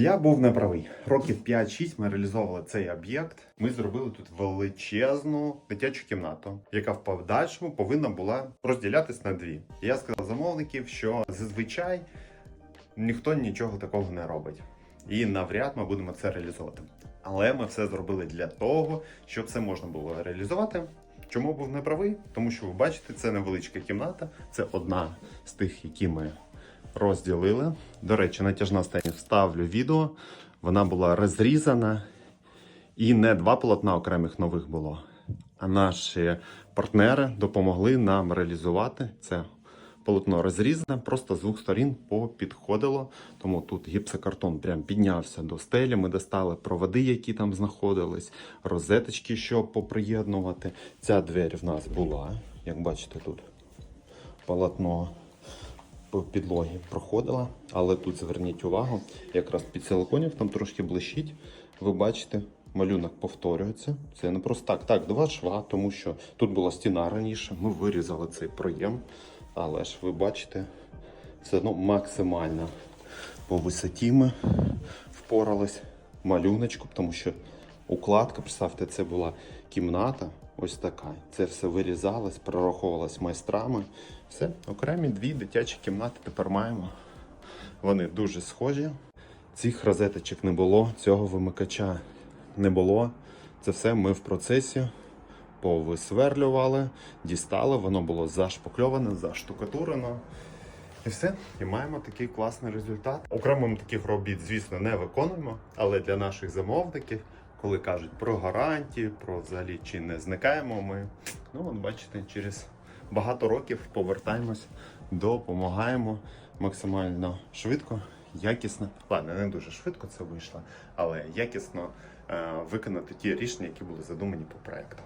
Я був неправий. Років 5-6 ми реалізовували цей об'єкт. Ми зробили тут величезну дитячу кімнату, яка в подальшому повинна була розділятись на дві. Я сказав замовників, що зазвичай ніхто нічого такого не робить. І навряд ми будемо це реалізовувати. Але ми все зробили для того, щоб це можна було реалізувати. Чому був неправий? Тому що ви бачите, це невеличка кімната, це одна з тих, які ми розділили. До речі, натяжна стеня вставлю відео. Вона була розрізана, і не два полотна окремих нових було. А наші партнери допомогли нам реалізувати це полотно розрізане, просто з двох сторін попідходило. Тому тут гіпсокартон прям піднявся до стелі. Ми достали проводи, які там знаходились, розеточки, щоб поприєднувати. Ця двері в нас була, як бачите, тут полотно по підлогі проходила, але тут зверніть увагу, якраз під силиконів там трошки блищить. Ви бачите, малюнок повторюється. Це не просто так. Так, два шва, тому що тут була стіна раніше. Ми вирізали цей проєм, але ж ви бачите, все одно максимально по висоті ми впорались малюночку, тому що укладка, представте, це була кімната. Ось така. Це все вирізалось, прораховувалось майстрами. Все, окремі дві дитячі кімнати тепер маємо. Вони дуже схожі. Цих розеточок не було, цього вимикача не було. Це все ми в процесі повисверлювали, дістали, воно було зашпакльоване, заштукатурено. І все, і маємо такий класний результат. Окремо ми таких робіт, звісно, не виконуємо, але для наших замовників, коли кажуть про гарантії, про взагалі чи не зникаємо, ми ну от бачите, через багато років повертаємось, допомагаємо максимально швидко, якісно. Ладно, не дуже швидко це вийшло, але якісно е, виконати ті рішення, які були задумані по проекту.